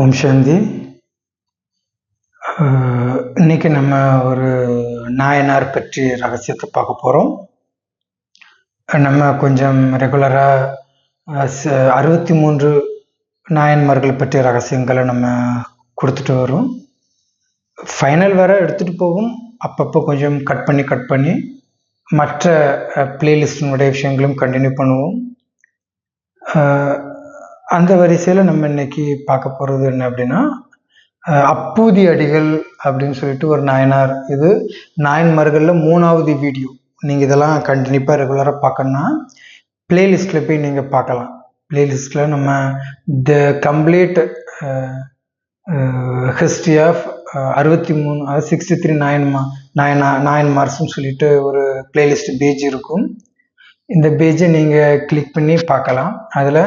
ஓம் சாந்தி. இன்னைக்கு நம்ம ஒரு நாயனார் பற்றி ரகசியத்தை பார்க்க போகிறோம் நம்ம கொஞ்சம் ரெகுலராக அறுபத்தி மூன்று நாயன்மார்கள் பற்றிய ரகசியங்களை நம்ம கொடுத்துட்டு வரோம். ஃபைனல் வர எடுத்துகிட்டு போகும் அப்பப்போ கொஞ்சம் கட் பண்ணி கட் பண்ணி மற்ற பிளேலிஸ்டினுடைய விஷயங்களும் கண்டினியூ பண்ணுவோம். அந்த வரிசையில் நம்ம இன்னைக்கு பார்க்க போகிறது என்ன அப்படின்னா அப்பூதி அடிகள் அப்படின்னு சொல்லிட்டு ஒரு நாயனார். இது நாயன்மார்களில் மூணாவது வீடியோ. நீங்கள் இதெல்லாம் கண்டினியூப்பாக ரெகுலராக பார்க்கணுன்னா பிளேலிஸ்ட்டில் போய் நீங்கள் பார்க்கலாம். பிளேலிஸ்ட்டில் நம்ம த கம்ப்ளீட் ஹிஸ்ட்ரி ஆஃப் அறுபத்தி மூணு அதாவது சிக்ஸ்டி த்ரீ நாயன்மா நாயனா நாயன்மார்ஸ்னு சொல்லிட்டு ஒரு பிளேலிஸ்ட் பேஜ் இருக்கும். இந்த பேஜை நீங்கள் கிளிக் பண்ணி பார்க்கலாம். அதில்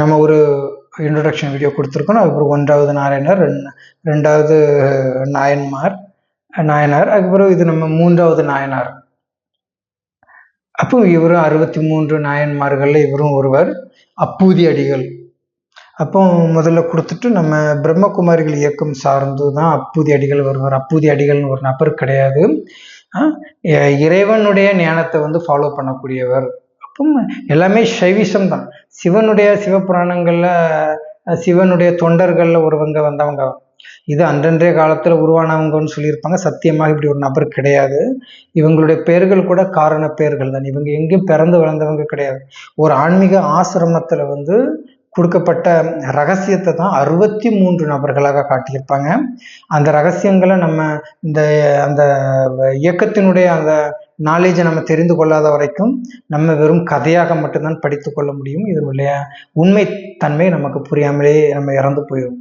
நம்ம ஒரு இன்ட்ரடக்ஷன் வீடியோ கொடுத்துருக்கோம். அதுக்கப்புறம் ஒன்றாவது நாராயணர் ரெண் ரெண்டாவது நாயன்மார் நாயனார் அதுக்கப்புறம் இது நம்ம மூன்றாவது நாயனார். அப்போ இவரும் அறுபத்தி மூன்று நாயன்மார்களில் இவரும் ஒருவர் அப்பூதி அடிகள். அப்போ முதல்ல கொடுத்துட்டு நம்ம பிரம்மகுமாரிகள் இயக்கம் சார்ந்து தான் அப்பூதி அடிகள் வருவார். அப்பூதி அடிகள்னு ஒரு நபர் கிடையாது. இறைவனுடைய ஞானத்தை வந்து ஃபாலோ பண்ணக்கூடியவர். அப்போ எல்லாமே சைவிசம் தான். சிவனுடைய சிவபுராணங்களில் சிவனுடைய தொண்டர்களில் ஒருவங்க வந்தவங்க. இது அன்றன்றைய காலத்தில் உருவானவங்கன்னு சொல்லியிருப்பாங்க. சத்தியமாக இப்படி ஒரு நபர் கிடையாது. இவங்களுடைய பெயர்கள் கூட காரண பெயர்கள் தான். இவங்க எங்கேயும் பிறந்து வளர்ந்தவங்க கிடையாது. ஒரு ஆன்மீக ஆசிரமத்தில் வந்து கொடுக்கப்பட்ட ரகசியத்தை தான் அறுபத்தி மூன்று நபர்களாக காட்டியிருப்பாங்க. அந்த ரகசியங்களை நம்ம இந்த அந்த இயக்கத்தினுடைய அந்த நாலேஜை நம்ம தெரிந்து கொள்ளாத வரைக்கும் நம்ம வெறும் கதையாக மட்டும்தான் படித்து கொள்ள முடியும். இதனுடைய உண்மை தன்மை நமக்கு புரியாமலே நம்ம இறந்து போயிடும்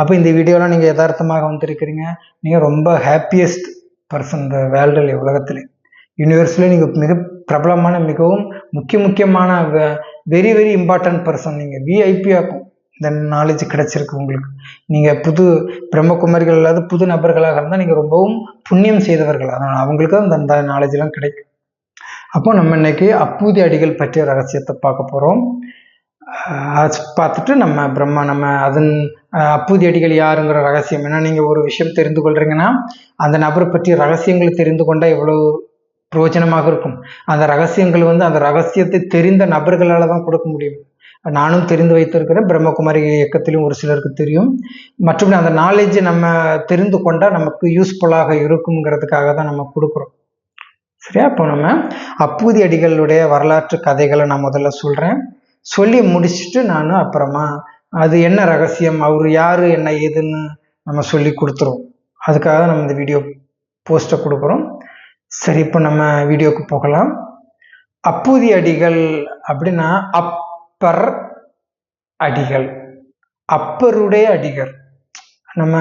அப்போ இந்த வீடியோலாம் நீங்கள் யதார்த்தமாக வந்திருக்கிறீங்க. நீங்கள் ரொம்ப ஹாப்பியஸ்ட் பர்சன் இந்த வேர்ல்டில் உலகத்தில். யூனிவர்ஸில் நீங்கள் மிக பிரபலமான மிகவும் முக்கிய முக்கியமான வெரி வெரி இம்பார்ட்டன்ட் பர்சன் நீங்கள் விஐபி ஆக்கும். இந்த நாலேஜ் கிடைச்சிருக்கு உங்களுக்கு. நீங்கள் புது பிரம்மகுமாரிகள் இல்லாத புது நபர்களாக இருந்தால் நீங்கள் ரொம்பவும் புண்ணியம் செய்தவர்கள். அதனால் அவங்களுக்கு தான் அந்த நாலேஜ்லாம் கிடைக்கும். அப்போ நம்ம இன்னைக்கு அப்பூதி அடிகள் பற்றிய ரகசியத்தை பார்க்க போகிறோம் அதை பார்த்துட்டு நம்ம பிரம்மா நம்ம அதன் அப்பூதி அடிகள் யாருங்கிற ரகசியம். ஏன்னா நீங்கள் ஒரு விஷயம் தெரிந்து கொள்றீங்கன்னா அந்த நபரை பற்றிய ரகசியங்களை தெரிந்து கொண்டால் எவ்வளோ பிரயோஜனமாக இருக்கும். அந்த ரகசியங்கள் வந்து அந்த ரகசியத்தை தெரிந்த நபர்களால் தான் கொடுக்க முடியும். நானும் தெரிந்து வைத்திருக்கிறேன். பிரம்மகுமாரி இயக்கத்திலும் ஒரு சிலருக்கு தெரியும். மற்றும் அந்த நாலேஜை நம்ம தெரிந்து கொண்டால் நமக்கு யூஸ்ஃபுல்லாக இருக்குங்கிறதுக்காக தான் நம்ம கொடுக்குறோம். சரியா? இப்போ நம்ம அப்பூதி அடிகளுடைய வரலாற்று கதைகளை நான் முதல்ல சொல்கிறேன் சொல்லி முடிச்சுட்டு நான் அப்புறமா அது என்ன ரகசியம் அவர் யார் என்ன ஏதுன்னு நம்ம சொல்லி கொடுத்துருவோம். அதுக்காக நம்ம இந்த வீடியோ போஸ்ட்டை கொடுக்குறோம். சரி இப்போ நம்ம வீடியோக்கு போகலாம். அப்பூதி அடிகள் அப்படின்னா அப் அப்பர் அடிகள். அப்பருடைய அடிகள். நம்ம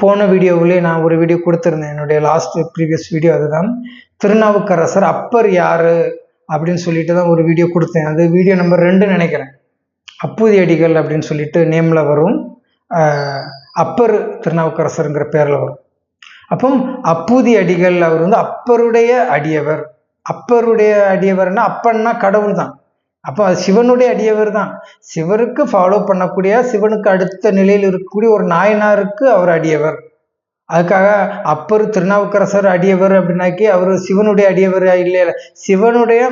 போன வீடியோவிலே நான் ஒரு வீடியோ கொடுத்துருந்தேன். என்னுடைய லாஸ்ட் ப்ரீவியஸ் வீடியோ அதுதான். திருநாவுக்கரசர் அப்பர் யாரு? அப்படின்னு சொல்லிட்டு தான் ஒரு வீடியோ கொடுத்தேன். அது வீடியோ நம்பர் ரெண்டு நினைக்கிறேன். அப்பூதி அடிகள் அப்படின்னு சொல்லிட்டு நேம்ல வரும். அப்பர் திருநாவுக்கரசருங்கிற பேரில் வரும். அப்போ அப்பூதி அடிகள் அவர் வந்து அப்பருடைய அடியவர். அப்பருடைய அடியவர்னா அப்பன்னா கடவுள் தான் அப்போ அது சிவனுடைய அடியவர் தான். சிவருக்கு ஃபாலோ பண்ணக்கூடிய சிவனுக்கு அடுத்த நிலையில் இருக்கக்கூடிய ஒரு நாயனாருக்கு அவர் அடியவர். அதுக்காக அப்பர் திருநாவுக்கரசர் அடியவர் அப்படின்னாக்கி அவர் சிவனுடைய அடியவர் இல்லையா சிவனுடைய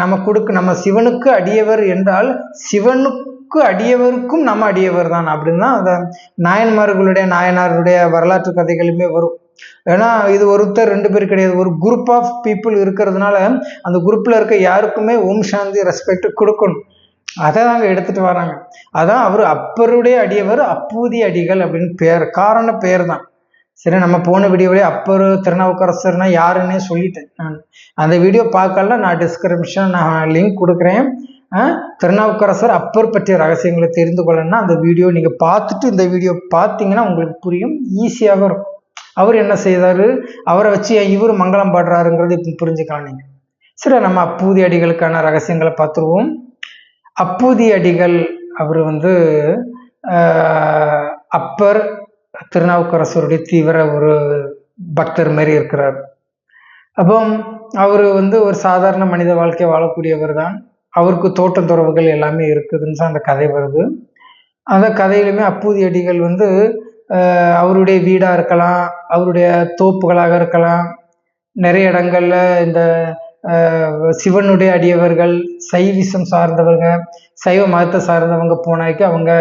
நம்ம கொடுக்க நம்ம சிவனுக்கு அடியவர் என்றால் சிவனுக்கு அடியவருக்கும் நம்ம அடியவர் தான் அப்படின்னா அந்த நாயன்மார்களுடைய நாயனாருடைய வரலாற்று கதைகளுமே வரும். ஏன்னா இது ஒருத்தர் ரெண்டு பேர் கிடையாது. ஒரு குரூப் ஆஃப் பீப்புள் இருக்கிறதுனால அந்த குரூப்ல இருக்க யாருக்குமே ஓம் சாந்தி ரெஸ்பெக்ட் கொடுக்கணும். அதை நாங்கள் எடுத்துட்டு வராங்க. அதான் அவர் அப்பருடைய அடியவர் அப்பூதி அடிகள் அப்படின்னு பேர் காரண பேர் தான். சரி நம்ம போன வீடியோவிலே அப்பர் திருநாவுக்கரசர்னா யாருன்னே சொல்லிட்டேன் நான். அந்த வீடியோ பார்க்கல நான் டிஸ்கிரிப்ஷன் நான் லிங்க் கொடுக்குறேன். திருநாவுக்கரசர் அப்பர் பற்றிய ரகசியங்களை தெரிந்து கொள்ளணும்னா அந்த வீடியோ நீங்கள் பார்த்துட்டு இந்த வீடியோ பார்த்தீங்கன்னா உங்களுக்கு புரியும் ஈஸியாக இருக்கும் அவர் என்ன செய்தாரு? அவரை வச்சு இவர் மங்களம் பாடுறாருங்கிறது இப்போ புரிஞ்சுக்கலாம் நீங்கள் சரி நம்ம அப்பூதி அடிகளுக்கான ரகசியங்களை பார்த்துருவோம். அப்பூதி அடிகள் அவர் வந்து அப்பர் திருநாவுக்கரசருடைய தீவிர ஒரு பக்தர் மாதிரி இருக்கிறார். அப்போ அவர் வந்து ஒரு சாதாரண மனித வாழ்க்கை வாழக்கூடியவர் தான். அவருக்கு தோட்டம் துறவுகள் எல்லாமே இருக்குதுன்னு தான் அந்த கதை வருது. அந்த கதையிலுமே அப்பூதி அடிகள் வந்து அவருடைய வீடாக இருக்கலாம் அவருடைய தோப்புகளாக இருக்கலாம். நிறைய இடங்கள்ல இந்த சிவனுடைய அடியவர்கள் சைவிசம் சார்ந்தவங்க சைவ மதத்தை சார்ந்தவங்க போனாக்கி அவங்க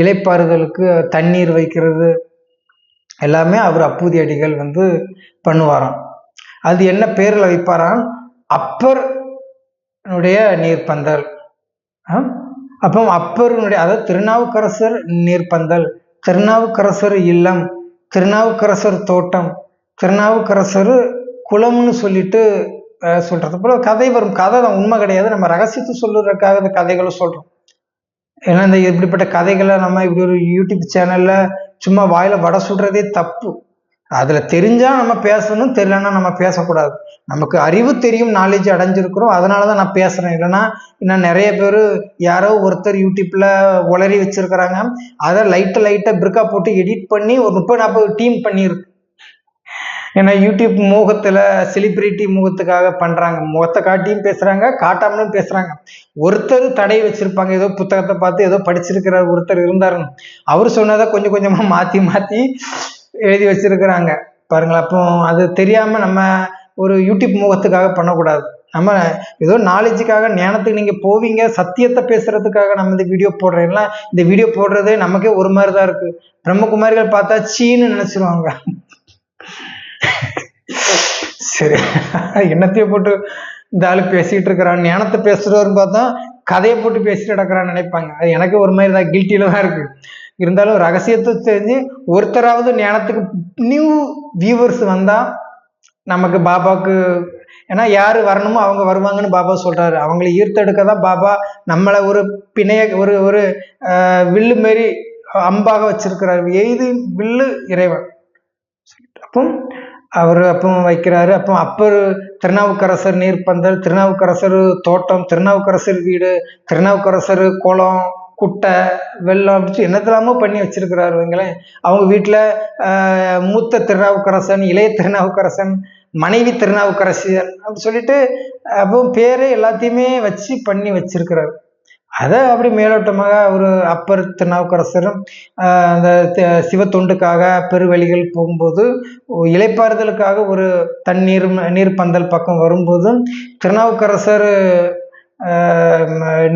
இலைப்பாறுதலுக்கு தண்ணீர் வைக்கிறது எல்லாமே அவர் அப்பூதி அடிகள் வந்து பண்ணுவாராம். அது என்ன பேரில் வைப்பாராம்? அப்பர்னுடைய நீர்ப்பந்தல். அப்போ அப்பருனுடைய அதாவது திருநாவுக்கரசர் நீர்ப்பந்தல். திருநாவுக்கரசர் இல்லம் திருநாவுக்கரசர் தோட்டம் திருநாவுக்கரசர் குளம்னு சொல்லிட்டு சொல்கிறது சொல்றது போல கதை வரும். கதை தான் உண்மை கிடையாது. நம்ம ரகசியத்தை சொல்லுறதுக்காக இந்த கதைகளை சொல்கிறோம் ஏன்னா இந்த இப்படிப்பட்ட கதைகளை நம்ம இப்படி ஒரு யூடியூப் சேனலில் சும்மா வாயில வடை சுடுறதே தப்பு. அதில் தெரிஞ்சால் நம்ம பேசணும் தெரியலன்னா நம்ம பேசக்கூடாது. நமக்கு அறிவு தெரியும் நாலேஜ் அடைஞ்சிருக்கிறோம் அதனால தான் நான் பேசுகிறேன் இல்லைன்னா இன்னும் நிறைய பேர் யாரோ ஒருத்தர் யூடியூப்பில் உளறி வச்சுருக்கிறாங்க. அதை லைட்டை லைட்டாக பிரிக்கா போட்டு எடிட் பண்ணி ஒரு முப்பது நாற்பது டீம் பண்ணியிருக்கு ஏன்னா யூடியூப் மோகத்துல செலிப்ரிட்டி முகத்துக்காக பண்ணுறாங்க முகத்தை காட்டியும் பேசுகிறாங்க காட்டாமலும் பேசுகிறாங்க ஒருத்தர் தடை வச்சுருப்பாங்க. ஏதோ புத்தகத்தை பார்த்து ஏதோ படிச்சிருக்கிறார் ஒருத்தர் இருந்தாருன்னு. அவர் சொன்னதை கொஞ்சம் கொஞ்சமாக மாற்றி மாற்றி எழுதி வச்சிருக்கிறாங்க. பாருங்களேன் அப்போ அது தெரியாம நம்ம ஒரு யூடியூப் முகத்துக்காக பண்ணக்கூடாது. நம்ம ஏதோ நாலேஜுக்காக ஞானத்துக்கு நீங்க போவீங்க சத்தியத்தை பேசுறதுக்காக நம்ம இந்த வீடியோ போடுறேன்ல இந்த வீடியோ போடுறதே நமக்கே ஒரு மாதிரி தான் இருக்கு. பிரம்மகுமாரிகள் பார்த்தா சீன்னு நினைச்சிருவாங்க. சரி என்னத்தைய போட்டு இந்த ஆள் பேசிட்டு இருக்கிறான். ஞானத்தை பேசுறவர்னு பார்த்தா கதையை போட்டு பேசிட்டு நடக்கிறான்னு நினைப்பாங்க. அது எனக்கு ஒரு மாதிரி தான் கில்ட்டியில தான் இருக்கு. இருந்தாலும் ரகசியத்தை தெரிஞ்சு ஒருத்தராவது ஞானத்துக்கு நியூ வியூவர்ஸ் வந்தா நமக்கு பாபாவுக்கு ஏன்னா யார் வரணுமோ அவங்க வருவாங்கன்னு பாபா சொல்றாரு. அவங்களை ஈர்த்தெடுக்க தான் பாபா நம்மளை ஒரு பிணைய ஒரு ஒரு வில்லு மாரி அம்பாக வச்சிருக்கிறார். எய்து வில்லு இறைவன். அப்போ அவர் அப்போ வைக்கிறாரு. அப்போ அப்பர் திருநாவுக்கரசர் நீர்ப்பந்தல் திருநாவுக்கரசர் தோட்டம் திருநாவுக்கரசர் வீடு திருநாவுக்கரசர் குளம் குட்டை வெள்ளம் அப்படின்னு என்னத்தெல்லாமோ பண்ணி வச்சிருக்கிறாரு வைங்களேன் அவங்க வீட்டில் மூத்த திருநாவுக்கரசன் இளைய திருநாவுக்கரசன் மனைவி திருநாவுக்கரசியர் அப்படி சொல்லிட்டு அப்போ பேரே எல்லாத்தையுமே வச்சு பண்ணி வச்சிருக்கிறாரு. அதை அப்படி மேலோட்டமாக ஒரு அப்பர் திருநாவுக்கரசரும் அந்த சிவ சிவத்தொண்டுக்காக பெருவெளிகள் போகும்போது இலைப்பாறுதலுக்காக ஒரு தண்ணீர் நீர் பந்தல் பக்கம் வரும்போதும் திருநாவுக்கரசர்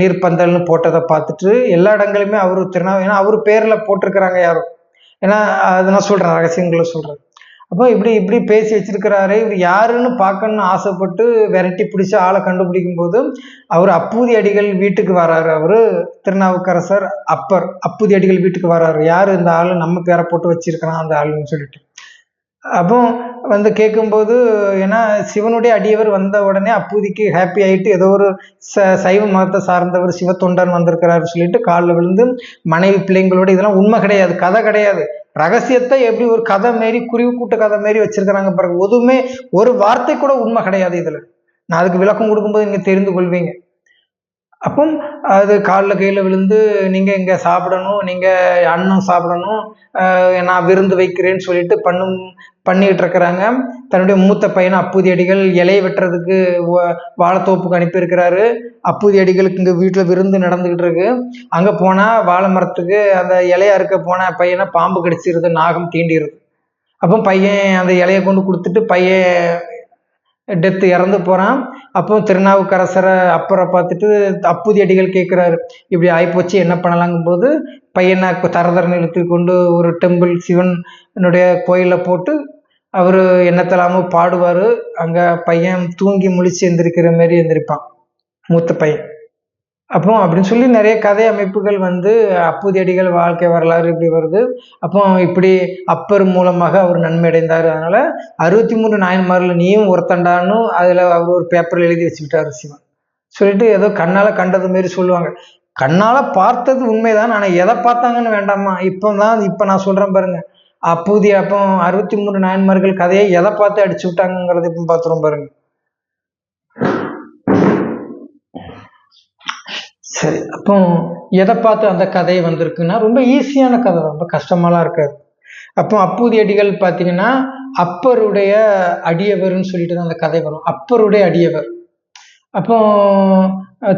நீர்ப்பந்தல்னு போட்டதை பார்த்துட்டு எல்லா இடங்களையுமே அவர் திருநாவு ஏன்னா அவர் பேரில் போட்டிருக்கிறாங்க யாரும். ஏன்னா அதை நான் சொல்கிறேன் ரகசியங்களை சொல்கிறேன் அப்போ இப்படி இப்படி பேசி வச்சிருக்கிறாரு இவர் யாருன்னு பார்க்கணும்னு ஆசைப்பட்டு விரட்டி பிடிச்சி ஆளை கண்டுபிடிக்கும் போது அவர் அப்பூதி அடிகள் வீட்டுக்கு வராரு. அவர் திருநாவுக்கரசர் அப்பர் அப்பூதி அடிகள் வீட்டுக்கு வராரு. யார் இந்த ஆள்? நம்ம பேரை போட்டு வச்சிருக்கிறான் அந்த ஆளுன்னு சொல்லிட்டு. அப்போ வந்து கேட்கும்போது ஏன்னா சிவனுடைய அடியவர் வந்த உடனே அப்பூதிக்கு ஹாப்பி ஆயிட்டு ஏதோ ஒரு ச சைவ மதத்தை சார்ந்தவர் சிவத்தொண்டன் வந்திருக்கிறாரு சொல்லிட்டு காலில் விழுந்து மனைவி பிள்ளைங்களோட இதெல்லாம் உண்மை கிடையாது கதை கிடையாது. ரகசியத்தை எப்படி ஒரு கதை மாரி குருவி கூட்ட கதை மாரி வச்சிருக்கிறாங்க பாருங்க. எதுவுமே ஒரு வார்த்தை கூட உண்மை கிடையாது இதில். நான் அதுக்கு விளக்கம் கொடுக்கும்போது நீங்கள் தெரிந்து கொள்வீங்க. அப்போ அது காலில் கையில் விழுந்து நீங்கள் இங்கே சாப்பிடணும் நீங்கள் அன்னம் சாப்பிடணும் நான் விருந்து வைக்கிறேன்னு சொல்லிட்டு பண்ணும் பண்ணிக்கிட்டு இருக்கிறாங்க. தன்னுடைய மூத்த பையனை அப்பூதி அடிகள் இலையை வெட்டுறதுக்கு வா- வாழைத்தோப்புக்கு அனுப்பியிருக்கிறாரு. அப்பூதி அடிகளுக்கு இங்கே வீட்டில் விருந்து நடந்துக்கிட்டு இருக்கு. அங்கே போனால் வாழை மரத்துக்கு அந்த இலையா இருக்க போன பையனை பாம்பு கடிச்சிருது நாகம் தீண்டிடுது அப்போ பையன் அந்த இலையை கொண்டு கொடுத்துட்டு பையன் டெத்து இறந்து போகிறான் அப்போ திருநாவுக்கரசரை அப்புறம் பார்த்துட்டு அப்புதியடிகள் கேட்குறாரு இப்படி ஆகிப்போச்சு என்ன பண்ணலாங்கும் போது பையனை இப்போ தரதரன்னு இழுத்து கொண்டு ஒரு டெம்பிள் சிவனுடைய கோயிலில் போட்டு அவர் என்னத்தலாமல் பாடுவார். அங்கே பையன் தூங்கி முழிச்சு எந்திரிக்கிற மாரி எந்திரிப்பான். மூத்த பையன். அப்போ அப்படின்னு சொல்லி நிறைய கதை அமைப்புகள் வந்து அப்புதியடிகள் வாழ்க்கை வரலாறு இப்படி வருது. அப்போ இப்படி அப்பர் மூலமாக அவர் நன்மை அடைந்தார் அதனால அறுபத்தி மூணு நாயன்மாரில் நீயும் ஒருத்தண்டான்னு அதில் அவர் ஒரு பேப்பரில் எழுதி வச்சுக்கிட்டாரு சிவன். சொல்லிட்டு ஏதோ கண்ணால் கண்டது மாரி சொல்லுவாங்க. கண்ணால் பார்த்தது உண்மைதான் ஆனால் எதை பார்த்தாங்கன்னு வேண்டாமா? இப்போ தான் இப்போ நான் சொல்கிறேன் பாருங்க. அப்போதைய அப்போ அறுபத்தி மூணு நாயன்மார்கள் கதையை எதை பார்த்து அடிச்சு விட்டாங்கங்கிறத இப்போ பார்த்துருவோம் பாருங்கள் சரி அப்போ எதை பார்த்து அந்த கதை வந்திருக்குன்னா ரொம்ப ஈஸியான கதை ரொம்ப கஷ்டமாலாம் இருக்காது. அப்போ அப்பூதி அடிகள் பார்த்தீங்கன்னா அப்பருடைய அடியவர்னு சொல்லிட்டு தான் அந்த கதை வரும். அப்பருடைய அடியவர். அப்போ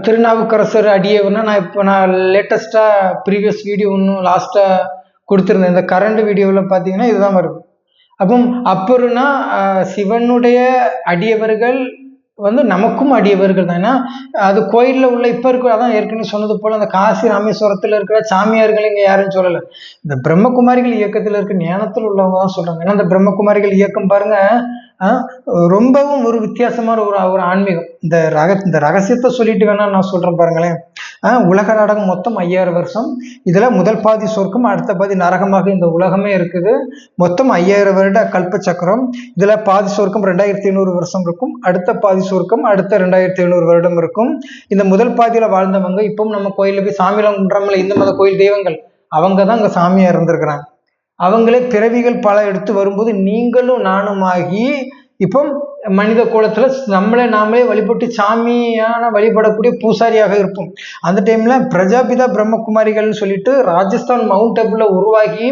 திருநாவுக்கரசர் அடியவர்னா நான் இப்போ நான் லேட்டஸ்ட்டாக ப்ரீவியஸ் வீடியோ ஒன்றும் லாஸ்ட்டாக கொடுத்துருந்தேன். இந்த கரண்ட் வீடியோவில் பார்த்தீங்கன்னா இதுதான் வருது அப்போ அப்பருனா சிவனுடைய அடியவர்கள் வந்து நமக்கும் அடியவர்கள் தான். ஏன்னா அது கோயிலில் உள்ள இப்போ இருக்கிற அதான் ஏற்கனவே சொன்னது போல் அந்த காசி ராமேஸ்வரத்தில் இருக்கிற சாமியார்கள் இங்கே யாருன்னு சொல்லலை. இந்த பிரம்மகுமாரிகள் இயக்கத்தில் இருக்க ஞானத்தில் உள்ளவங்க தான் சொல்கிறாங்க ஏன்னா அந்த பிரம்மகுமாரிகள் இயக்கம் பாருங்கள் ரொம்பவும் ஒரு வித்தியாசமான ஒரு ஒரு ஆன்மீகம். இந்த ரக இந்த ரகசியத்தை சொல்லிட்டு வேணா நான் சொல்கிறேன் பாருங்களேன். உலக நாடகம் மொத்தம் ஐயாயிரம் வருஷம். இதில் முதல் பாதி சொர்க்கம் அடுத்த பாதி நரகமாக இந்த உலகமே இருக்குது. மொத்தம் ஐயாயிரம் வருட கல்ப சக்கரம். இதில் பாதி சொர்க்கம் ரெண்டாயிரத்தி ஐநூறு வருஷம் இருக்கும். அடுத்த பாதி சொர்க்கம் அடுத்த ரெண்டாயிரத்தி ஐநூறு வருடம் இருக்கும். இந்த முதல் பாதியில் வாழ்ந்தவங்க இப்பவும் நம்ம கோயிலில் போய் சாமியெல்லாம் கும்பிட்றாங்களே இந்து மத கோயில் தெய்வங்கள். அவங்க தான் அங்கே சாமியாக இருந்திருக்கிறாங்க. அவங்களே பிறவிகள் பல எடுத்து வரும்போது நீங்களும் நானுமாகி இப்போ மனித கோலத்தில் நம்மளே நாமளே வழிபட்டு சாமியான வழிபடக்கூடிய பூசாரியாக இருப்போம். அந்த டைமில் பிரஜாபிதா பிரம்மகுமாரிகள்னு சொல்லிட்டு ராஜஸ்தான் மவுண்ட் டபுள்ல உருவாகி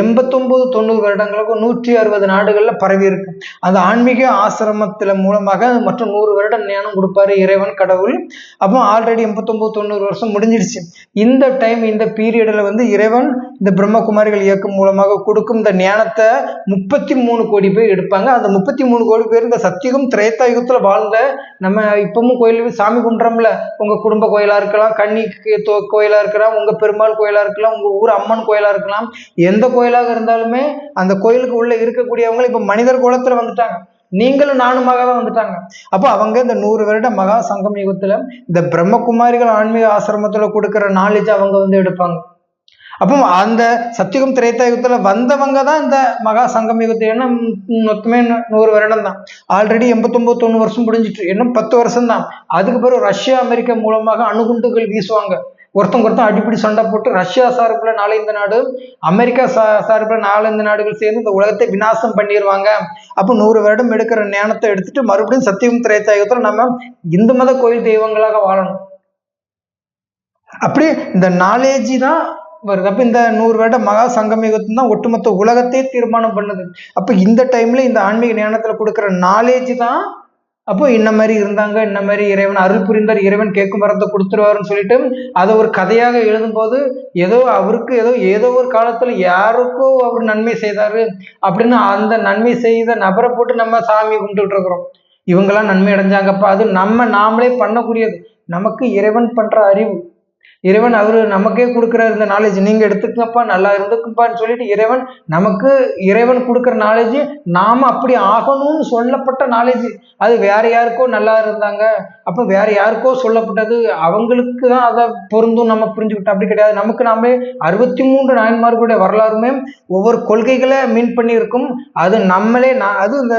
எண்பத்தொம்போது தொண்ணூறு வருடங்களுக்கும் நூற்றி அறுபது நாடுகளில் பரவி இருக்கு. அந்த ஆன்மீக ஆசிரமத்தில் மூலமாக மற்றும் நூறு வருடம் ஞானம் கொடுப்பாரு இறைவன் கடவுள். அப்போ ஆல்ரெடி எண்பத்தொம்போது தொண்ணூறு வருஷம் முடிஞ்சிடுச்சு. இந்த டைம் இந்த பீரியடில் வந்து இறைவன் இந்த பிரம்மகுமாரிகள் இயக்கம் மூலமாக கொடுக்கும் இந்த ஞானத்தை முப்பத்தி மூணு கோடி பேர் எடுப்பாங்க. அந்த முப்பத்தி மூணு கோடி பேர் இந்த சத்தியுகம் திரேத்தா யுகத்துல வாழ்ந்த நம்ம இப்பவும் கோயில் சாமி கும்பிட்றோம்ல உங்க குடும்ப கோயிலா இருக்கலாம் கன்னி கோயிலா இருக்கலாம் உங்க பெருமாள் கோயிலா இருக்கலாம் உங்க ஊர் அம்மன் கோயிலா இருக்கலாம் எந்த கோயிலாக இருந்தாலுமே அந்த கோயிலுக்கு உள்ள இருக்கக்கூடியவங்க இப்ப மனிதர் குலத்துல வந்துட்டாங்க. நீங்களும் நானுமாக தான் வந்துட்டாங்க. அப்போ அவங்க இந்த நூறு வருட மகா சங்கம் யுகத்துல இந்த பிரம்மகுமாரிகள் ஆன்மீக ஆசிரமத்துல கொடுக்குற நாலேஜ் அவங்க வந்து எடுப்பாங்க. அப்போ அந்த சத்தியுகம் திரேதா யுகத்தில் வந்தவங்க தான் இந்த மகா சங்கம் யுகத்தை ஏன்னா மொத்தமே நூறு வருடம் தான் ஆல்ரெடி எண்பத்தொம்பது தொண்ணூறு வருஷம் முடிஞ்சிட்டு இன்னும் பத்து வருஷம் தான் அதுக்கு பிறகு ரஷ்யா அமெரிக்கா மூலமாக அணுகுண்டுகள் வீசுவாங்க. ஒருத்தங்க ஒருத்தன் அடிப்படி சண்டை போட்டு ரஷ்யா சார்பில் நாளை இந்த நாடு அமெரிக்கா சா சார்பில் நாலு இந்த நாடுகள் சேர்ந்து இந்த உலகத்தை விநாசம் பண்ணிடுவாங்க அப்போ நூறு வருடம் எடுக்கிற ஞானத்தை எடுத்துட்டு மறுபடியும் சத்தியம் திரேதாயுகத்தில் நம்ம இந்து மத கோயில் தெய்வங்களாக வாழணும். அப்படி இந்த நாலேஜி தான் வருது. அப்போ இந்த நூறு வருட மகா சங்கமிகத்தும் தான் ஒட்டுமொத்த உலகத்தையே தீர்மானம் பண்ணுது. அப்போ இந்த டைம்ல இந்த ஆன்மீக ஞானத்தில் கொடுக்குற நாலேஜ் தான் அப்போ இன்ன மாதிரி இருந்தாங்க இன்ன மாதிரி இறைவன் அருள் புரிந்தார் இறைவன் கேட்கும் வரத்தை கொடுத்துருவாருன்னு சொல்லிட்டு அதை ஒரு கதையாக எழுதும்போது ஏதோ அவருக்கு ஏதோ ஏதோ ஒரு காலத்தில் யாருக்கோ அவர் நன்மை செய்தாரு அப்படின்னு அந்த நன்மை செய்த நபரை போட்டு நம்ம சாமி கும்பிட்டுட்டு இருக்கிறோம். இவங்கெல்லாம் நன்மை அடைஞ்சாங்கப்பா. அது நம்ம நாமளே பண்ணக்கூடியது. நமக்கு இறைவன் பண்ற அறிவு. இறைவன் அவரு நமக்கே கொடுக்குற இந்த நாலேஜ் நீங்க எடுத்துக்கப்பா நல்லா இருந்துக்குப்பான்னு சொல்லிட்டு இறைவன் நமக்கு இறைவன் கொடுக்குற நாலேஜ் நாம அப்படி ஆகணும்னு சொல்லப்பட்ட நாலேஜ் அது வேற யாருக்கோ நல்லா இருந்தாங்க. அப்போ வேற யாருக்கோ சொல்லப்பட்டது. அவங்களுக்கு தான் அதை பொருந்தும் நம்ம புரிஞ்சுக்கிட்டோம். அப்படி கிடையாது. நமக்கு நாமளே அறுபத்தி மூன்று நாயன்மார்களுடைய வரலாறுமே ஒவ்வொரு கொள்கைகளை மீன் பண்ணி இருக்கும் அது நம்மளே நான் அது இந்த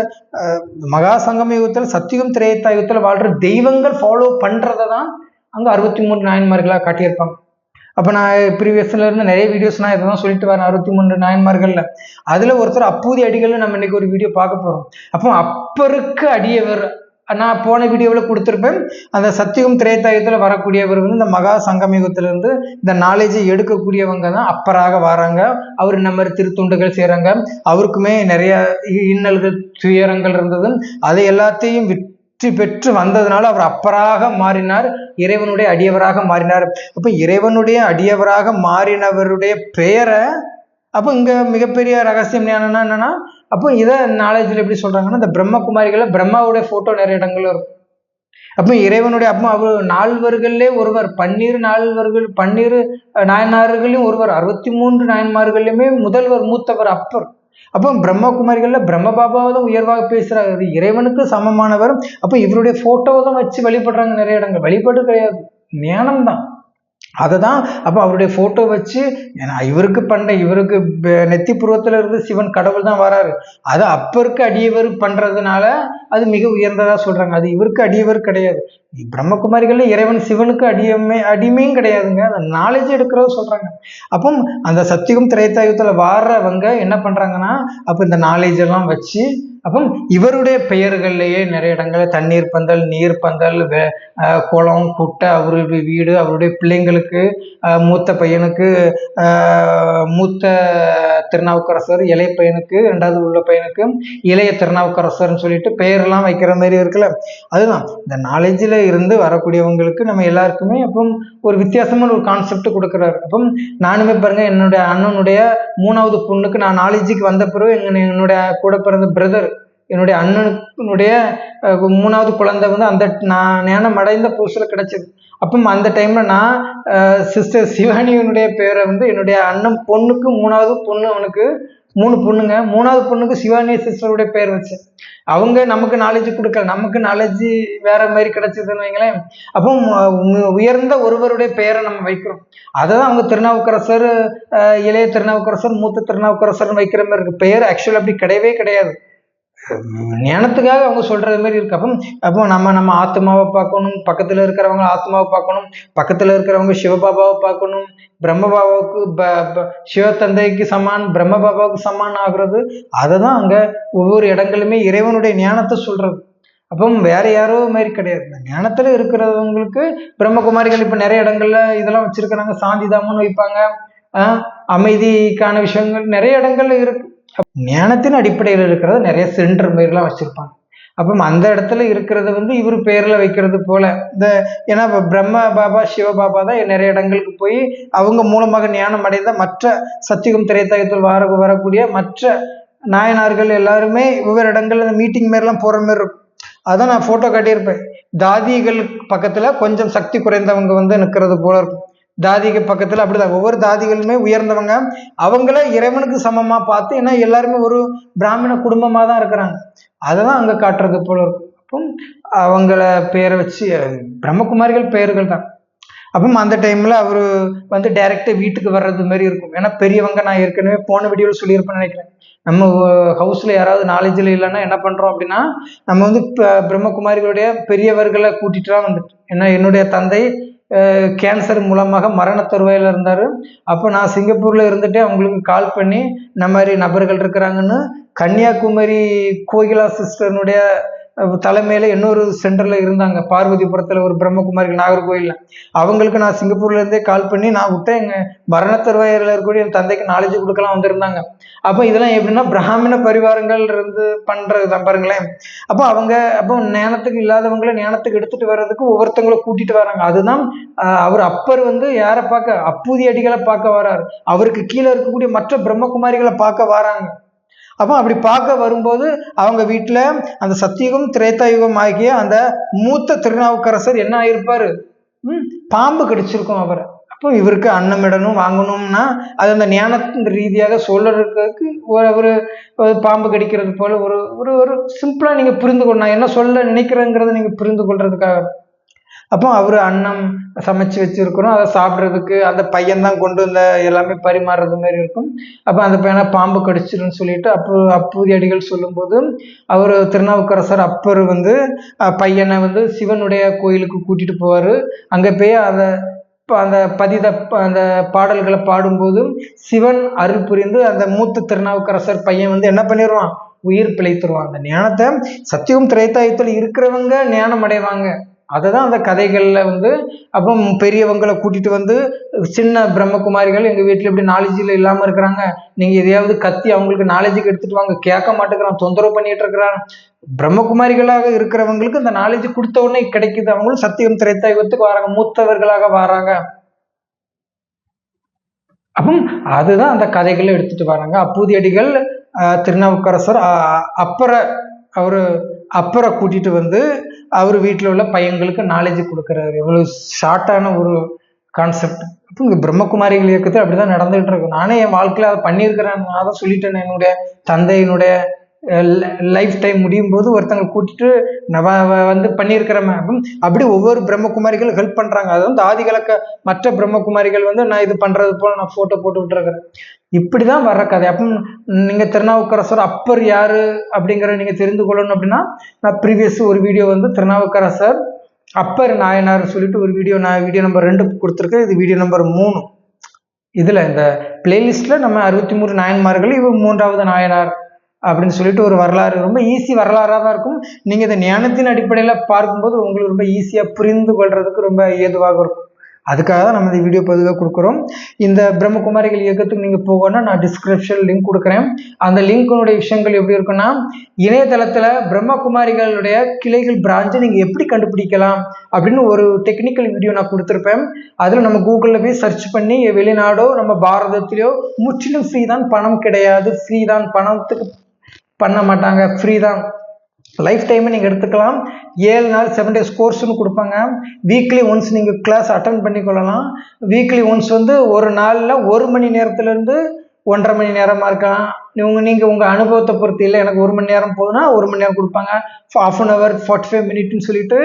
மகா சங்கம யுகத்தில் சத்தியம் திரேதா யுகத்தில் வாழ்ற தெய்வங்கள் ஃபாலோ பண்றதை தான் அங்கே அறுபத்தி மூணு நாயன்மார்களாக காட்டியிருப்பாங்க. அப்போ நான் ப்ரீவியஸ்ல இருந்து நிறைய வீடியோஸ் நான் இதை தான் சொல்லிட்டு வரேன் அறுபத்தி மூணு நாயன்மார்களில். அதில் ஒருத்தர் அப்பூதி அடிகள்னு நம்ம இன்னைக்கு ஒரு வீடியோ பார்க்க போகிறோம் அப்போ அப்பருக்கு அடியவர் நான் போன வீடியோவில் கொடுத்துருப்பேன் அந்த சத்தியம் திரேத்தாயத்தில் வரக்கூடியவர் வந்து இந்த மகா சங்கமயுகத்திலிருந்து இந்த நாலேஜை எடுக்கக்கூடியவங்க தான் அப்பராக வராங்க. அவர் இந்த மாதிரி திருத்துண்டுகள் செய்கிறாங்க அவருக்குமே நிறைய இ- இன்னல்கள் துயரங்கள் இருந்தது. அதை எல்லாத்தையும் வெற்றி பெற்று வந்ததுனால அவர் அப்பராக மாறினார் இறைவனுடைய அடியவராக மாறினார். அப்போ இறைவனுடைய அடியவராக மாறினவருடைய பெயரை அப்போ இங்கே மிகப்பெரிய ரகசியம் என்னன்னா என்னன்னா அப்போ இதை நாலேஜில் எப்படி சொல்கிறாங்கன்னா இந்த பிரம்மகுமாரிகளை பிரம்மாவுடைய ஃபோட்டோ நிறைய இடங்கள்ல இருக்கும். அப்போ இறைவனுடைய அப்போ அவர் நால்வர்களே ஒருவர் பன்னீர் நால்வர்கள் பன்னீர் அஹ், நாயன்மார்களையும் ஒருவர் அறுபத்தி மூன்று நாயன்மார்களையுமே முதல்வர் மூத்தவர் அப்பர். அப்போ பிரம்மகுமாரிகள்ல பிரம்ம பாபாவை தான் உயர்வாக பேசுறாரு. இறைவனுக்கு சமமானவர் அப்போ இவருடைய ஃபோட்டோவை தான் வச்சு வழிபடுறாங்க நிறைய இடங்கள். வழிபாடு கிடையாது. ஞானம் தான் அதை தான் அப்போ அவருடைய ஃபோட்டோ வச்சு ஏன்னா இவருக்கு பண்ண இவருக்கு நெத்தி புருவத்தில் இருந்து சிவன் கடவுள் தான் வராரு. அது அப்பருக்கு அடியவர் பண்ணுறதுனால அது மிக உயர்ந்ததாக சொல்கிறாங்க அது இவருக்கு அடியவர் கிடையாது. பிரம்மகுமாரிகளில் இறைவன் சிவனுக்கு அடியமே அடிமையும் கிடையாதுங்க. அந்த நாலேஜ் எடுக்கிறத சொல்கிறாங்க அப்போ அந்த சத்தியுகம் திரைத்தாயுத்தில் வாடுறவங்க என்ன பண்ணுறாங்கன்னா அப்போ இந்த நாலேஜெல்லாம் வச்சு அப்போ இவருடைய பெயர்கள்லேயே நிறைய இடங்களில் தண்ணீர் பந்தல் நீர் பந்தல் வே- குளம் குட்டை அவருடைய வீடு அவருடைய பிள்ளைங்களுக்கு மூத்த பையனுக்கு மூத்த திருநாவுக்கரசர் இளைய பையனுக்கு ரெண்டாவது உள்ள பையனுக்கு இளைய திருநாவுக்கரசர்னு சொல்லிட்டு பெயர்லாம் வைக்கிற மாதிரி இருக்குல்ல. அதுதான் இந்த நாலேஜில் இருந்து வரக்கூடியவங்களுக்கு நம்ம எல்லாருக்குமே அப்போ ஒரு வித்தியாசமான ஒரு கான்செப்ட் கொடுக்குறாரு. அப்போ நானுமே பாருங்க என்னுடைய அண்ணனுடைய மூணாவது பொண்ணுக்கு நான் நாலேஜுக்கு வந்த பிறகு என்னுடைய கூட பிறந்த பிரதர் என்னுடைய அண்ணனுடைய மூணாவது குழந்தை வந்து அந்த நான் ஞானம் அடைந்த புதுசில் கிடைச்சது. அப்போ அந்த டைம்ல நான் சிஸ்டர் சிவானியனுடைய பேரை வந்து என்னுடைய அண்ணன் பொண்ணுக்கு மூணாவது பொண்ணு அவனுக்கு மூணு பொண்ணுங்க. மூணாவது பொண்ணுக்கு சிவானி சிஸ்டருடைய பேர் வச்சேன் அவங்க நமக்கு நாலேஜ் கொடுக்கல. நமக்கு நாலேஜ் வேற மாதிரி கிடைச்சதுன்னு வைங்களேன். அப்போ உயர்ந்த ஒருவருடைய பெயரை நம்ம வைக்கிறோம். அதை தான் அவங்க திருநாவுக்கரசர் இளைய திருநாவுக்கரசர் மூத்த திருநாவுக்கரசர்னு வைக்கிற மாதிரி இருக்கு. பெயர் ஆக்சுவலாக அப்படி கிடையவே கிடையாது. ஞானத்துக்காக அவங்க சொல்றது மாதிரி இருக்கு. அப்போ அப்போ நம்ம நம்ம ஆத்மாவை பார்க்கணும். பக்கத்துல இருக்கிறவங்க ஆத்மாவை பார்க்கணும். பக்கத்துல இருக்கிறவங்க சிவபாபாவை பார்க்கணும். பிரம்மபாபாவுக்கு ப ப- சிவத்தந்தைக்கு சமான் பிரம்மபாபாவுக்கு சமான் ஆகுறது. அதை தான் அங்க ஒவ்வொரு இடங்களுமே இறைவனுடைய ஞானத்தை சொல்றது. அப்போ வேற யாரோ மாதிரி கிடையாது. இந்த ஞானத்துல இருக்கிறவங்களுக்கு பிரம்மகுமாரிகள் இப்ப நிறைய இடங்கள்ல இதெல்லாம் வச்சிருக்கிறாங்க. சாந்திதாமன் வைப்பாங்க. அமைதிக்கான விஷயங்கள் நிறைய இடங்கள்ல இருக்கு. ஞானத்தின் அடிப்படையில் இருக்கிறத நிறைய சென்டர் மாரிலாம் வச்சிருப்பாங்க. அப்போ அந்த இடத்துல இருக்கிறது வந்து இவர் பேரில் வைக்கிறது போல. இந்த ஏன்னா பிரம்ம பாபா சிவ பாபா தான் நிறைய இடங்களுக்கு போய் அவங்க மூலமாக ஞானம் அடைந்த மற்ற சத்தியகம் திரைத்தகத்தில் வர வரக்கூடிய மற்ற நாயனார்கள் எல்லாருமே ஒவ்வொரு இடங்கள்ல இந்த மீட்டிங் மாரிலாம் போகிற மாதிரி இருக்கும். அதான் நான் ஃபோட்டோ காட்டியிருப்பேன். தாதிகள் பக்கத்தில் கொஞ்சம் சக்தி குறைந்தவங்க வந்து நிற்கிறது போல இருக்கும். தாதிக பக்கத்தில் அப்படிதான். ஒவ்வொரு தாதிகளுமே உயர்ந்தவங்க. அவங்கள இறைவனுக்கு சமமாக பார்த்து ஏன்னா எல்லாருமே ஒரு பிராமண குடும்பமாக தான் இருக்கிறாங்க. அதை தான் அங்கே காட்டுறது போல இருக்கும் அப்போ அவங்கள பேரை வச்சு பிரம்மகுமாரிகள் பெயர்கள் தான். அப்போ அந்த டைமில் அவர் வந்து டைரெக்டாக வீட்டுக்கு வர்றது மாதிரி இருக்கும். ஏன்னா பெரியவங்க நான் ஏற்கனவே போன வீடியோவில் சொல்லியிருப்பேன்னு நினைக்கிறேன். நம்ம ஹவுஸில் யாராவது நாலேஜில் இல்லைன்னா என்ன பண்ணுறோம் அப்படின்னா நம்ம வந்து பிரம்மகுமாரிகளுடைய பெரியவர்களை கூட்டிட்டு தான் வந்துட்டு ஏன்னா என்னுடைய தந்தை கேன்சர் மூலமாக மரண தருவாயில் இருந்தார். அப்போ நான் சிங்கப்பூரில் இருந்துட்டு அவங்களுக்கு கால் பண்ணி இந்த மாதிரி நபர்கள் இருக்கிறாங்கன்னு கன்னியாகுமரி கோகிலா சிஸ்டர்னுடைய தலைமையில் இன்னொரு சென்டரில் இருந்தாங்க. பார்வதிபுரத்தில் ஒரு பிரம்மகுமாரிகள் நாகர்கோயிலில். அவங்களுக்கு நான் சிங்கப்பூர்ல இருந்தே கால் பண்ணி நான் விட்டேன். எங்கள் மரண தருவாயில் இருக்கக்கூடிய என் தந்தைக்கு நாலேஜ் கொடுக்கலாம் வந்திருந்தாங்க. அப்போ இதெல்லாம் எப்படின்னா பிராமண பரிவாரங்கள் இருந்து பண்ணுறது தான் பாருங்களேன். அப்போ அவங்க அப்போ ஞானத்துக்கு இல்லாதவங்கள ஞானத்துக்கு எடுத்துட்டு வர்றதுக்கு ஒவ்வொருத்தவங்களை கூட்டிட்டு வராங்க. அதுதான் அவர் அப்பர் வந்து யாரை பார்க்க அப்பூதி அடிகளை பார்க்க வராரு. அவருக்கு கீழே இருக்கக்கூடிய மற்ற பிரம்மகுமாரிகளை பார்க்க வராங்க. அப்போ அப்படி பார்க்க வரும்போது அவங்க வீட்டில் அந்த சத்தியுகம் திரேத்தாயுகம் ஆகிய அந்த மூத்த திருநாவுக்கரசர் என்ன ஆயிருப்பாரு? ம், பாம்பு கடிச்சிருக்கும் அவரை. அப்போ இவருக்கு அன்னமிடணும் வாங்கணும்னா அது அந்த ஞானத்தின் ரீதியாக சொல்லுறதுக்கு ஒரு ஒரு பாம்பு கடிக்கிறது போல ஒரு ஒரு ஒரு சிம்பிளாக நீங்கள் புரிந்து கொள்ளணும் என்ன சொல்ல நினைக்கிறேங்கிறத நீங்கள் புரிந்து கொள்றதுக்காக. அப்போ அவர் அன்னம் சமைச்சு வச்சிருக்கிறோம் அதை சாப்பிட்றதுக்கு அந்த பையன் தான் கொண்டு வந்த எல்லாமே பரிமாறுறது மாதிரி இருக்கும். அப்போ அந்த பையனை பாம்பு கடிச்சிருன்னு சொல்லிட்டு அப்போ அப்பூதி அடிகள் சொல்லும்போது அவர் திருநாவுக்கரசர் அப்பர் வந்து பையனை வந்து சிவனுடைய கோயிலுக்கு கூட்டிட்டு போவார். அங்கே போய் அதை அந்த பதித அந்த பாடல்களை பாடும்போது சிவன் அருள் புரிந்து அந்த மூத்த திருநாவுக்கரசர் பையன் வந்து என்ன பண்ணிடுவான் உயிர் பிழைத்துருவான். அந்த ஞானத்தை சத்தியம் திரைத்தாயத்தில் இருக்கிறவங்க ஞானம் அடைவாங்க அதை தான் அந்த கதைகளில் வந்து அப்போ பெரியவங்களை கூட்டிகிட்டு வந்து சின்ன பிரம்மகுமாரிகள் எங்கள் வீட்டில் இப்படி நாலேஜில் இல்லாமல் இருக்கிறாங்க. நீங்கள் எதையாவது கத்தி அவங்களுக்கு நாலேஜுக்கு எடுத்துகிட்டு வாங்க கேட்க மாட்டேங்கிறான் தொந்தரவு பண்ணிட்டு இருக்கிறான். பிரம்மகுமாரிகளாக இருக்கிறவங்களுக்கு இந்த நாலேஜ் கொடுத்த உடனே கிடைக்குது. அவங்களும் சத்தியம் திரைத்தாயுகத்துக்கு வராங்க மூத்தவர்களாக வராங்க. அப்போ அதுதான் அந்த கதைகளை எடுத்துகிட்டு வராங்க. அப்பூதியடிகள் திருநாவுக்கரசர் அப்புற அவர் அப்புறம் கூட்டிட்டு வந்து அவர் வீட்டில் உள்ள பையன்களுக்கு நாலேஜ் கொடுக்குறாரு. எவ்வளவு ஷார்ட்டான ஒரு கான்செப்ட் அப்போ இங்கே பிரம்மகுமாரிகள் இயக்கத்தில் அப்படிதான் நடந்துகிட்டு இருக்கும் நானே என் வாழ்க்கையில் அதை பண்ணியிருக்கிறேன் நான் தான் சொல்லிட்டேன் என்னுடைய தந்தையினுடைய லைஃப் டைம் முடியும் போது ஒருத்தங்களை கூட்டிட்டு நான் வந்து பண்ணியிருக்கிற மேம் அப்படி ஒவ்வொரு பிரம்மகுமாரிகள் ஹெல்ப் பண்றாங்க. அது வந்து ஆதிகலக்க மற்ற பிரம்மகுமாரிகள் வந்து நான் இது பண்றது போல நான் போட்டோ போட்டு விட்டுருக்கிறேன். இப்படிதான் வர்ற கதை. அப்போ நீங்க திருநாவுக்கரசர் அப்பர் யாரு அப்படிங்கிற நீங்க தெரிந்து கொள்ளணும் அப்படின்னா நான் ப்ரீவியஸ் ஒரு வீடியோ வந்து திருநாவுக்கரசர் அப்பர் நாயனார் சொல்லிட்டு ஒரு வீடியோ நான் வீடியோ நம்பர் ரெண்டு கொடுத்துருக்கேன். இது வீடியோ நம்பர் மூணு. இதுல இந்த பிளேலிஸ்ட்ல நம்ம அறுபத்தி மூணு நாயன்மார்கள் இவர் மூன்றாவது நாயனார். அப்படின்னு சொல்லிட்டு ஒரு வரலாறு ரொம்ப ஈஸி வரலாறாக தான் இருக்கும். நீங்கள் இதை ஞானத்தின் அடிப்படையில் பார்க்கும்போது உங்களுக்கு ரொம்ப ஈஸியாக புரிந்து கொள்றதுக்கு ரொம்ப ஏதுவாக இருக்கும். அதுக்காக தான் நம்ம இந்த வீடியோ பதிவாக கொடுக்குறோம். இந்த பிரம்மகுமாரிகள் இயக்கத்துக்கு நீங்கள் போகணும்னா நான் டிஸ்கிரிப்ஷன் லிங்க் கொடுக்குறேன். அந்த லிங்க்கினுடைய விஷயங்கள் எப்படி இருக்குன்னா இணையதளத்தில் பிரம்மகுமாரிகளுடைய கிளைகள் பிரான்ச்சை நீங்கள் எப்படி கண்டுபிடிக்கலாம் அப்படின்னு ஒரு டெக்னிக்கல் வீடியோ நான் கொடுத்துருப்பேன். அதில் நம்ம கூகுளில் போய் சர்ச் பண்ணி வெளிநாடோ நம்ம பாரதத்திலையோ முற்றிலும் ஃப்ரீ தான் பணம் கிடையாது. ஃப்ரீ தான் பணத்துக்கு பண்ண மாட்டாங்க. ஃப்ரீ தான். லைஃப் டைமை நீங்கள் எடுத்துக்கலாம். ஏழு நாள் செவன் டேஸ் கோர்ஸ்னு கொடுப்பாங்க. வீக்லி ஒன்ஸ் நீங்கள் கிளாஸ் அட்டன் பண்ணிக்கொள்ளலாம். வீக்லி ஒன்ஸ் வந்து ஒரு நாளில் ஒரு மணி நேரத்துலேருந்து ஒன்றரை மணி நேரமாக இருக்கலாம். இவங்க நீங்கள் உங்கள் அனுபவத்தை பொறுத்து இல்லை எனக்கு ஒரு மணி நேரம் போதுன்னா ஒரு மணி நேரம் கொடுப்பாங்க. Half an hour forty five மினிட்னு சொல்லிட்டு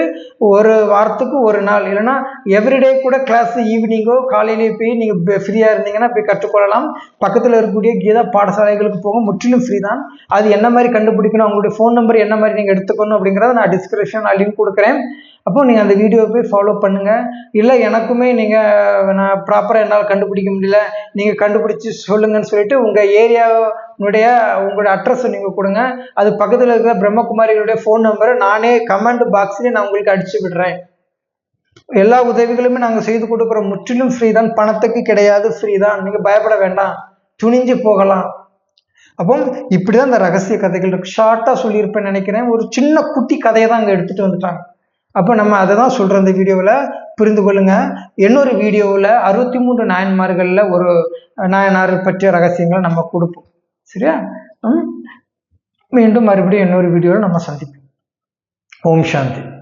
ஒரு வாரத்துக்கு ஒரு நாள். இல்லைன்னா எவ்ரிடே கூட கிளாஸ் ஈவினிங்கோ காலையிலேயே போய் நீங்கள் ஃப்ரீயாக இருந்தீங்கன்னா போய் கற்றுக்கொள்ளலாம். பக்கத்தில் இருக்கக்கூடிய கீதா பாடசாலைகளுக்கு போக முற்றிலும் ஃப்ரீ தான். அது என்ன மாதிரி கண்டுபிடிக்கணும் அவங்களுடைய ஃபோன் நம்பர் என்ன மாதிரி நீங்கள் எடுத்துக்கணும் அப்படிங்கிறத நான் டிஸ்கிரிப்ஷன் நான் லிங்க் கொடுக்குறேன். அப்போ நீங்கள் அந்த வீடியோவை போய் ஃபாலோ பண்ணுங்கள் இல்லை எனக்குமே நீங்கள் நான் ப்ராப்பராக என்னால் கண்டுபிடிக்க முடியல. நீங்கள் கண்டுபிடிச்சி சொல்லுங்கன்னு சொல்லிட்டு உங்கள் ஏரியாவுடைய உங்களோட அட்ரஸை நீங்கள் கொடுங்க. அது பக்கத்தில் இருக்கிற பிரம்மகுமாரிகளுடைய ஃபோன் நம்பரை நானே கமெண்ட் பாக்ஸ்லேயே நான் உங்களுக்கு அடிச்சு விடுறேன். எல்லா உதவிகளுமே நாங்கள் செய்து கொடுக்குறோம். முற்றிலும் ஃப்ரீ தான். பணத்துக்கு கிடையாது. ஃப்ரீ தான். நீங்கள் பயப்பட வேண்டாம். துணிஞ்சு போகலாம். அப்போ இப்படி தான் இந்த ரகசிய கதைகள் ஷார்ட்டாக சொல்லியிருப்பேன்னு நினைக்கிறேன். ஒரு சின்ன குட்டி கதையை தான் அங்கே எடுத்துகிட்டு வந்துட்டாங்க. அப்போ நம்ம அதை தான் சொல்கிறோம் இந்த வீடியோவில் புரிந்து கொள்ளுங்கள் இன்னொரு வீடியோவில் அறுபத்தி மூன்று நாயன்மார்களில் ஒரு நாயனார் பற்றிய ரகசியங்களை நம்ம கொடுப்போம். சரியா? ம்? மீண்டும் மறுபடியும் இன்னொரு வீடியோவில் நம்ம சந்திப்போம். ஓம் சாந்தி.